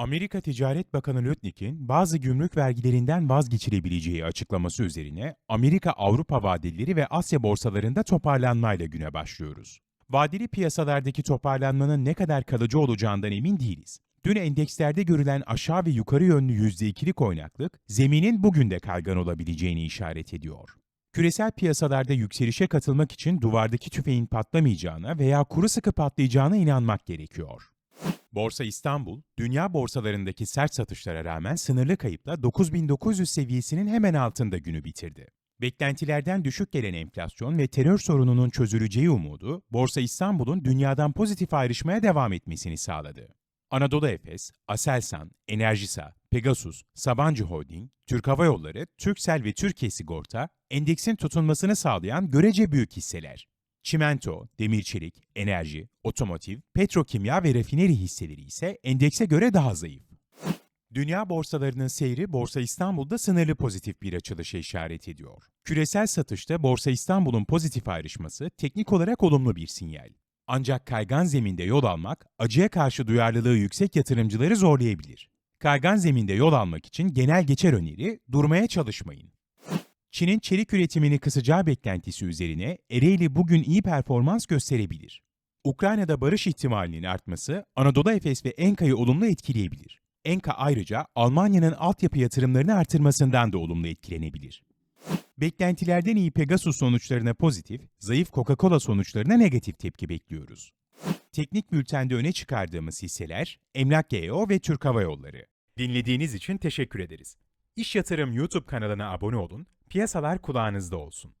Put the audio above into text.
Amerika Ticaret Bakanı Lutnick'in bazı gümrük vergilerinden vazgeçilebileceği açıklaması üzerine Amerika-Avrupa vadeleri ve Asya borsalarında toparlanmayla güne başlıyoruz. Vadeli piyasalardaki toparlanmanın ne kadar kalıcı olacağından emin değiliz. Dün endekslerde görülen aşağı ve yukarı yönlü %2'lik oynaklık, zeminin bugün de kaygan olabileceğini işaret ediyor. Küresel piyasalarda yükselişe katılmak için duvardaki tüfeğin patlamayacağına veya kuru sıkı patlayacağına inanmak gerekiyor. Borsa İstanbul, dünya borsalarındaki sert satışlara rağmen sınırlı kayıpla 9900 seviyesinin hemen altında günü bitirdi. Beklentilerden düşük gelen enflasyon ve terör sorununun çözüleceği umudu, Borsa İstanbul'un dünyadan pozitif ayrışmaya devam etmesini sağladı. Anadolu Efes, Aselsan, Enerjisa, Pegasus, Sabancı Holding, Türk Hava Yolları, Türksel ve Türkiye Sigorta, endeksin tutunmasını sağlayan görece büyük hisseler. Çimento, demir çelik, enerji, otomotiv, petrokimya ve rafineri hisseleri ise endekse göre daha zayıf. Dünya borsalarının seyri Borsa İstanbul'da sınırlı pozitif bir açılışa işaret ediyor. Küresel satışta Borsa İstanbul'un pozitif ayrışması teknik olarak olumlu bir sinyal. Ancak kaygan zeminde yol almak, acıya karşı duyarlılığı yüksek yatırımcıları zorlayabilir. Kaygan zeminde yol almak için genel geçer öneri, durmaya çalışmayın. Çin'in çelik üretimini kısacağı beklentisi üzerine Ereğli bugün iyi performans gösterebilir. Ukrayna'da barış ihtimalinin artması Anadolu Efes ve Enka'yı olumlu etkileyebilir. Enka ayrıca Almanya'nın altyapı yatırımlarını artırmasından da olumlu etkilenebilir. Beklentilerden iyi Pegasus sonuçlarına pozitif, zayıf Coca-Cola sonuçlarına negatif tepki bekliyoruz. Teknik bültende öne çıkardığımız hisseler Emlak GEO ve Türk Hava Yolları. Dinlediğiniz için teşekkür ederiz. İş Yatırım YouTube kanalına abone olun, piyasalar kulağınızda olsun.